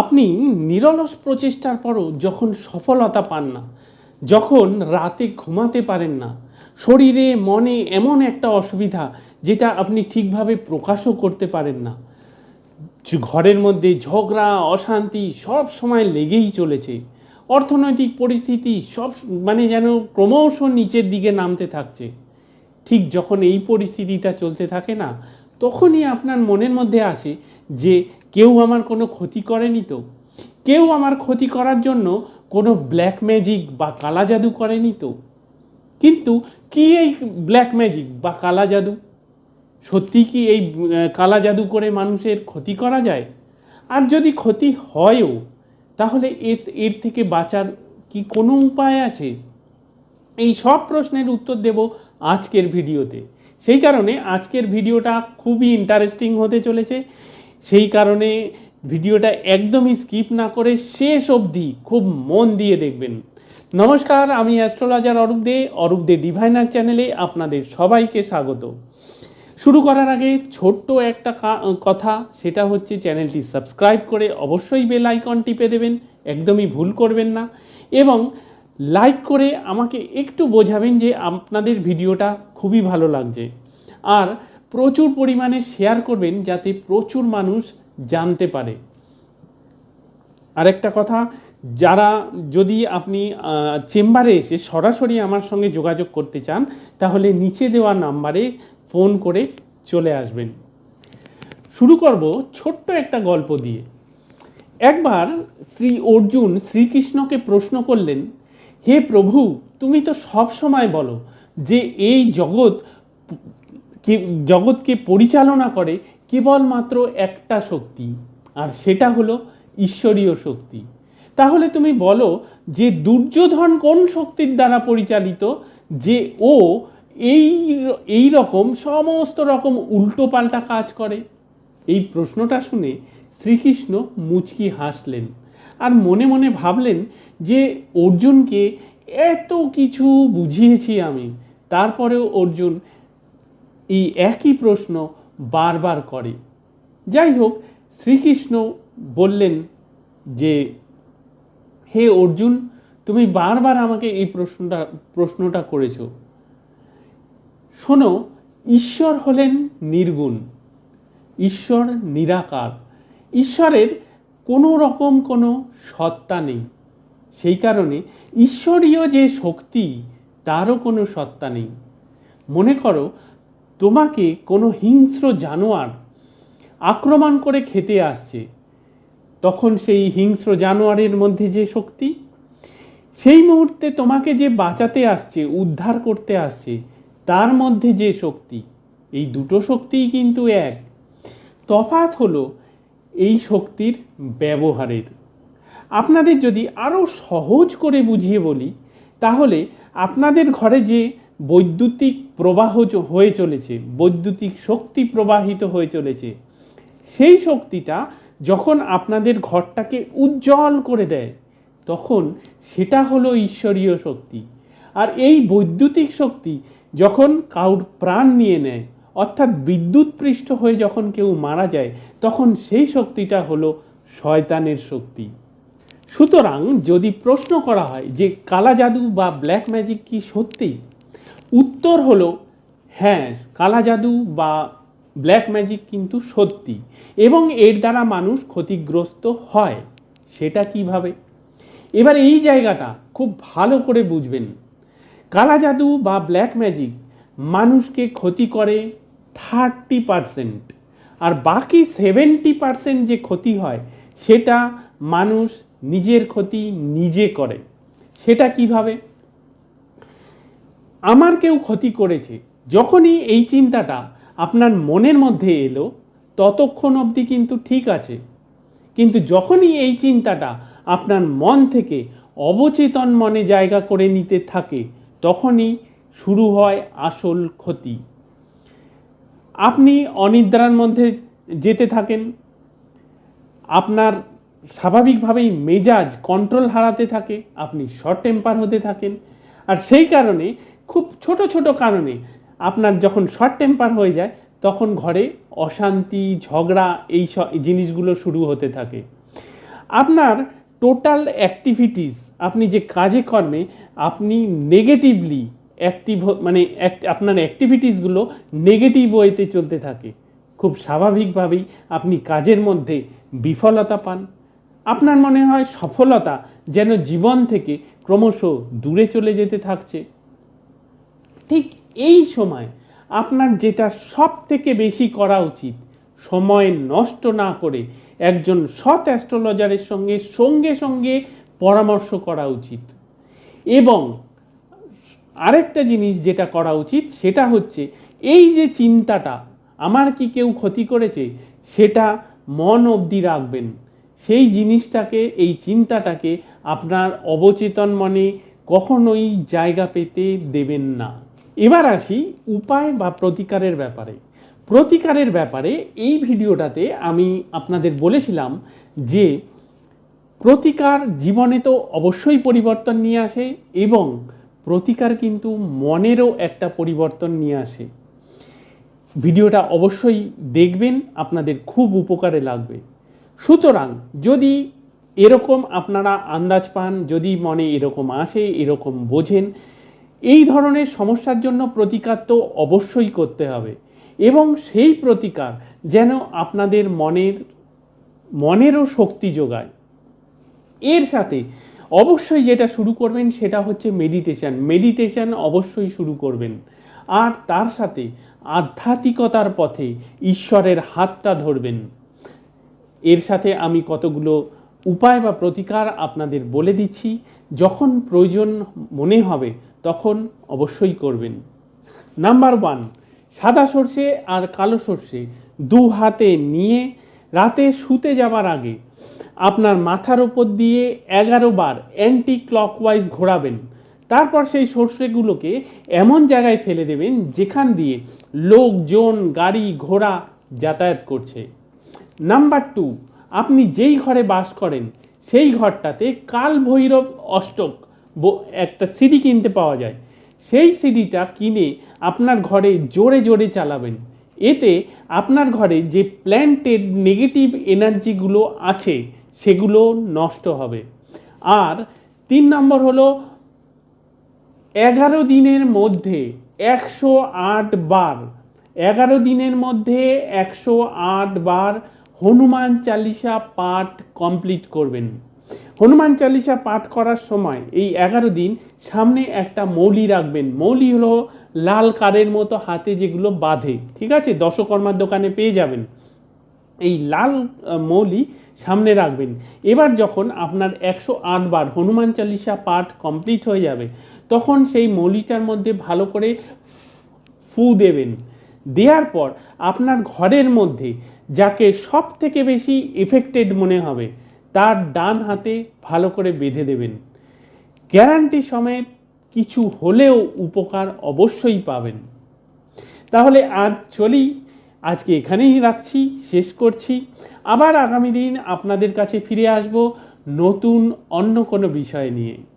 আপনি নিরলস প্রচেষ্টার পরও যখন সফলতা পান না, যখন রাতে ঘুমাতে পারেন না, শরীরে, মনে এমন একটা অসুবিধা যেটা আপনি ঠিকভাবে প্রকাশও করতে পারেন না ঘরের মধ্যে ঝগড়া, অশান্তি সব সময় লেগেই চলেছে। অর্থনৈতিক পরিস্থিতি সব মানে যেন ক্রমশ নিচের দিকে নামতে থাকছে। ঠিক যখন এই পরিস্থিতিটা চলতে থাকে না, তখনই আপনার মনের মধ্যে আসে যে কেউ আমার কোনো ক্ষতি করেনি তো? কেউ আমার ক্ষতি করার জন্য কোনো ব্ল্যাক ম্যাজিক বা কালা জাদু করেনি তো? কিন্তু কি এই ব্ল্যাক ম্যাজিক বা কালা জাদু? সত্যি কি এই কালা জাদু করে মানুষের ক্ষতি করা যায়? আর যদি ক্ষতি হয়ও, তাহলে এর এর থেকে বাঁচার কি কোনো উপায় আছে? এই সব প্রশ্নের উত্তর দেব আজকের ভিডিওতে। সেই কারণে আজকের ভিডিওটা খুবই ইন্টারেস্টিং হতে চলেছে। সেই কারণে ভিডিওটা একদমই স্কিপ না করে শেষ অবধি খুব মন দিয়ে দেখবেন। নমস্কার, আমি অ্যাস্ট্রোলজার অরূপ দে অরূপ দে ডিভাইনার চ্যানেলে আপনাদের সবাইকে স্বাগত। শুরু করার আগে ছোট্ট একটা কথা, সেটা হচ্ছে চ্যানেলটি সাবস্ক্রাইব করে অবশ্যই বেল আইকন টিপে দেবেন, একদমই ভুল করবেন না। এবং লাইক করে আমাকে একটু বোঝাবেন যে আপনাদের ভিডিওটা খুবই ভালো লাগছে। আর প্রচুর পরিমাণে শেয়ার করবেন যাতে প্রচুর মানুষ জানতে পারে। আরেকটা কথা, যারা যদি আপনি চেম্বারে এসে সরাসরি আমার সঙ্গে যোগাযোগ করতে চান, তাহলে নিচে দেওয়া নাম্বারে ফোন করে চলে আসবেন। শুরু করব ছোট্ট একটা গল্প দিয়ে। একবার শ্রী অর্জুন শ্রীকৃষ্ণকে প্রশ্ন করলেন, হে প্রভু, তুমি তো সব সময় বলো যে এই জগৎ কে জগৎকে পরিচালনা করে কেবলমাত্র একটা শক্তি, আর সেটা হলো ঈশ্বরীয় শক্তি। তাহলে তুমি বলো যে দুর্যোধন কোন শক্তির দ্বারা পরিচালিত? যে ও এই এই রকম সমস্ত রকম উল্টোপাল্টা কাজ করে। এই প্রশ্নটা শুনে শ্রীকৃষ্ণ মুচকি হাসলেন আর মনে মনে ভাবলেন যে অর্জুনকে এত কিছু বুঝিয়েছি আমি, তারপরেও অর্জুন এই একই প্রশ্ন বারবার করে। যাই হোক শ্রীকৃষ্ণ বললেন যে, হে অর্জুন, তুমি বারবার আমাকে এই প্রশ্নটা প্রশ্নটা করেছ। শোনো, ঈশ্বর হলেন নির্গুণ, ঈশ্বর নিরাকার। ঈশ্বরের কোনো রকম কোনো সত্তা নেই। সেই কারণে ঈশ্বরীয় যে শক্তি, তারও কোনো সত্তা নেই। মনে করো তোমাকে কোনো হিংস্র জানোয়ার আক্রমণ করে খেতে আসছে। তখন সেই হিংস্র জানোয়ারের মধ্যে যে শক্তি, সেই মুহূর্তে তোমাকে যে বাঁচাতে আসছে, উদ্ধার করতে আসছে, তার মধ্যে যে শক্তি, এই দুটো শক্তিই কিন্তু এক। তফাত হলো এই শক্তির ব্যবহারের। আপনাদের যদি আরও সহজ করে বুঝিয়ে বলি, তাহলে আপনাদের ঘরে যে বৈদ্যুতিক প্রবাহ হয়ে চলেছে, বৈদ্যুতিক শক্তি প্রবাহিত হয়ে চলেছে। সেই শক্তিটা যখন আপনাদের ঘরটাকে উজ্জ্বল করে দেয়, তখন সেটা হলো ঈশ্বরীয় শক্তি। আর এই বৈদ্যুতিক শক্তি যখন কাউর প্রাণ নিয়ে নেয়, অর্থাৎ বিদ্যুৎ পৃষ্ঠ হয়ে যখন কেউ মারা যায়, তখন সেই শক্তিটা হলো শয়তানের শক্তি। সুতরাং যদি প্রশ্ন করা হয় যে কালা জাদু বা ব্ল্যাক ম্যাজিক কি সত্যি উত্তর হলো হ্যাঁ কালা জাদু বা ব্ল্যাক ম্যাজিক কিন্তু সত্যি এবং এর দ্বারা মানুষ ক্ষতিগ্রস্ত হয়, সেটা কীভাবে? এবার এই জায়গাটা খুব ভালো করে বুঝবেন। কালা জাদু বা ব্ল্যাক ম্যাজিক মানুষকে ক্ষতি করে থার্টি পারসেন্ট আর বাকি সেভেন্টি পারসেন্ট যে ক্ষতি হয়, সেটা মানুষ নিজের ক্ষতি নিজে করে। সেটা কীভাবে? আমার কেউ ক্ষতি করেছে। যখনই এই চিন্তাটা আপনার মনের মধ্যে এলো, ততক্ষণ অবধি কিন্তু ঠিক আছে। কিন্তু যখনই এই চিন্তাটা আপনার মন থেকে অবচেতন মনে জায়গা করে নিতে থাকে, তখনই শুরু হয় আসল ক্ষতি। আপনি অনিদ্রার মধ্যে যেতে থাকেন, আপনার স্বাভাবিকভাবেই মেজাজ কন্ট্রোল হারাতে থাকে, আপনি শর্ট টেম্পার হতে থাকেন, আর সেই কারণে খুব ছোট ছোট কারণে আপনার যখন শর্ট টেম্পার হয়ে যায়, তখন ঘরে অশান্তি, ঝগড়া এই জিনিসগুলো শুরু হতে থাকে। আপনার টোটাল অ্যাক্টিভিটিস আপনি যে কাজে কর্মে, আপনি নেগেটিভলি অ্যাক্টিভ মানে আপনার অ্যাক্টিভিটিসগুলো নেগেটিভ ওয়েতে চলতে থাকে। খুব স্বাভাবিকভাবেই আপনি কাজের মধ্যে বিফলতা পান। আপনার মনে হয় সফলতা যেন জীবন থেকে ক্রমশ দূরে চলে যেতে থাকছে। ঠিক এই সময় আপনার যেটা সব থেকে বেশি করা উচিত, সময় নষ্ট না করে একজন সৎ অ্যাস্ট্রোলজারের সঙ্গে সঙ্গে সঙ্গে পরামর্শ করা উচিত। এবং আরেকটা জিনিস যেটা করা উচিত, সেটা হচ্ছে এই যে চিন্তাটা, আমার কি কেউ ক্ষতি করেছে? সেটা মন অবধি রাখবেন। সেই জিনিসটাকে, এই চিন্তাটাকে আপনার অবচেতন মনে কখনোই জায়গা পেতে দেবেন না। এবার আসি উপায় বা প্রতিকারের ব্যাপারে। প্রতিকারের ব্যাপারে এই ভিডিওটাতে আমি আপনাদের বলেছিলাম যে প্রতিকার জীবনে তো অবশ্যই পরিবর্তন নিয়ে আসে এবং প্রতিকার কিন্তু মনেরও একটা পরিবর্তন নিয়ে আসে। ভিডিওটা অবশ্যই দেখবেন, আপনাদের খুব উপকারে লাগবে। সুতরাং যদি এরকম আপনারা আন্দাজ পান, যদি মনে এরকম আসে, এরকম বোঝেন এই ধরনের সমস্যার জন্য প্রতিকার তো অবশ্যই করতে হবে। এবং সেই প্রতিকার যেন আপনাদের মনের, মনেরও শক্তি যোগায়। এর সাথে অবশ্যই যেটা শুরু করবেন সেটা হচ্ছে মেডিটেশন মেডিটেশন অবশ্যই শুরু করবেন। আর তার সাথে আধ্যাত্মিকতার পথে ঈশ্বরের হাতটা ধরবেন। এর সাথে আমি কতগুলো উপায় বা প্রতিকার আপনাদের বলে দিচ্ছি। যখন প্রয়োজন মনে হবে তখন অবশ্যই করবেন। নাম্বার ওয়ান, সাদা সর্ষে আর কালো সর্ষে দু হাতে নিয়ে রাতে শুতে যাবার আগে আপনার মাথার ওপর দিয়ে এগারো বার অ্যান্টি ক্লকওয়াইজ ঘোরাবেন। তারপর সেই সর্ষেগুলোকে এমন জায়গায় ফেলে দেবেন যেখান দিয়ে লোকজন, গাড়ি, ঘোড়া যাতায়াত করছে। নাম্বার টু, আপনি যেই ঘরে বাস করেন, সেই ঘরটাতে কাল ভৈরব অষ্টক একটা সিডি কিনতে পাওয়া যায়। সেই সিডিটা কিনে আপনার ঘরে জোরে জোরে চালাবেন। এতে আপনার ঘরে যে প্ল্যান্টেড নেগেটিভ এনার্জিগুলো আছে, সেগুলো নষ্ট হবে। আর তিন নম্বর হলো, এগারো দিনের মধ্যে একশো আট বার, এগারো দিনের মধ্যে একশো আট বার হনুমান চালিসা পাঠ কমপ্লিট করবেন। হনুমান চালিসা পাঠ করার সময় এই এগারো দিন সামনে একটা মৌলি রাখবেন। মৌলি হলো লাল কারের মতো হাতে যেগুলো বাঁধে, ঠিক আছে? দশকর্মার দোকানে পেয়ে যাবেন। এই লাল মৌলি সামনে রাখবেন। এবার যখন আপনার একশো আট বার হনুমান চালিসা পাঠ কমপ্লিট হয়ে যাবে, তখন সেই মৌলিটার মধ্যে ভালো করে ফু দেবেন। দেওয়ার পর আপনার ঘরের মধ্যে যাকে সব থেকে বেশি এফেক্টেড মনে হবে তার ডান হাতে ভালো করে বেঁধে দেবেন। গ্যারান্টি সমেত কিছু হলেও উপকার অবশ্যই পাবেন। তাহলে আজ চলি, আজকে এখানেই রাখছি, শেষ করছি। আবার আগামী দিন আপনাদের কাছে ফিরে আসব নতুন অন্য কোনো বিষয় নিয়ে।